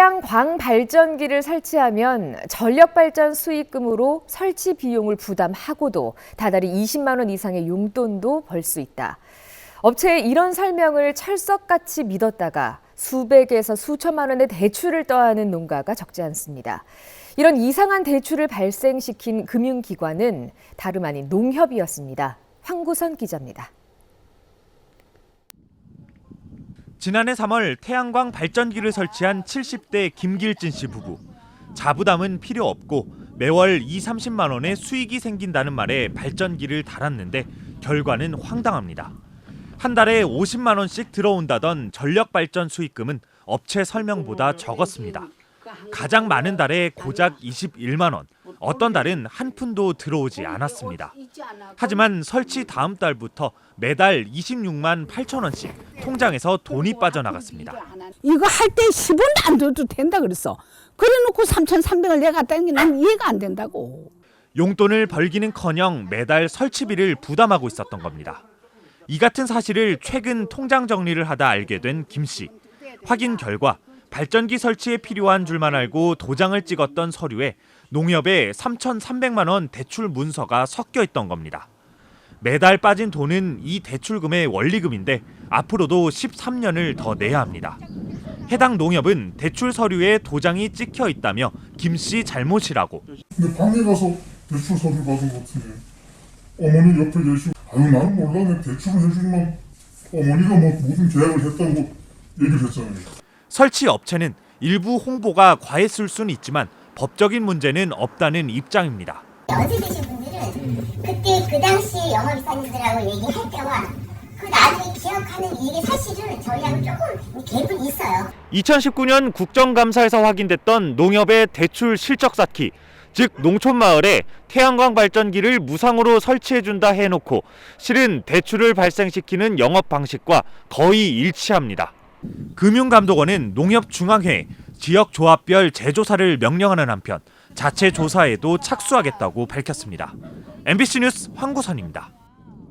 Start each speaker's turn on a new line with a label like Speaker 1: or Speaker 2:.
Speaker 1: 태양광 발전기를 설치하면 전력 발전 수익금으로 설치 비용을 부담하고도 다달이 20만 원 이상의 용돈도 벌 수 있다. 업체의 이런 설명을 철석같이 믿었다가 수백에서 수천만 원의 대출을 떠하는 농가가 적지 않습니다. 이런 이상한 대출을 발생시킨 금융기관은 다름 아닌 농협이었습니다. 황구선 기자입니다.
Speaker 2: 지난해 3월 태양광 발전기를 설치한 70대 김길진 씨 부부. 자부담은 필요 없고 매월 2, 30만 원의 수익이 생긴다는 말에 발전기를 달았는데 결과는 황당합니다. 한 달에 50만 원씩 들어온다던 전력 발전 수익금은 업체 설명보다 적었습니다. 가장 많은 달에 고작 21만 원, 어떤 달은 한 푼도 들어오지 않았습니다. 하지만 설치 다음 달부터 매달 26만 8천 원씩 통장에서 돈이 빠져나갔습니다.
Speaker 3: 이거 할 때 10원도 안 줘도 된다 그랬어. 그래놓고 3,300을 내가 갖다는 게 난 이해가 안 된다고.
Speaker 2: 용돈을 벌기는커녕 매달 설치비를 부담하고 있었던 겁니다. 이 같은 사실을 최근 통장 정리를 하다 알게 된 김 씨. 확인 결과 발전기 설치에 필요한 줄만 알고 도장을 찍었던 서류에 농협에 3,300만 원 대출 문서가 섞여 있던 겁니다. 매달 빠진 돈은 이 대출금의 원리금인데 앞으로도 13년을 더 내야 합니다. 해당 농협은 대출 서류에 도장이 찍혀 있다며 김 씨 잘못이라고
Speaker 4: 근데 방에 가서 대출 서류 받은 것 같은데 어머니 옆에 계시고 아유 나는 몰라 내 대출을 해주지만 어머니가 뭐 모든 계약을 했다고 얘기를 했잖아요
Speaker 2: 설치 업체는 일부 홍보가 과했을 수는 있지만 법적인 문제는 없다는 입장입니다.
Speaker 5: 분들은 그때 그 당시에 영업이사님들하고 얘기할 때와 그 나중에 기억하는 이게 사실은 저희하고 조금 갭은 있어요.
Speaker 2: 2019년 국정감사에서 확인됐던 농협의 대출 실적 쌓기, 즉 농촌 마을에 태양광 발전기를 무상으로 설치해 준다 해놓고 실은 대출을 발생시키는 영업 방식과 거의 일치합니다. 금융감독원은 농협중앙회 지역 조합별 재조사를 명령하는 한편 자체 조사에도 착수하겠다고 밝혔습니다. MBC 뉴스 황구선입니다.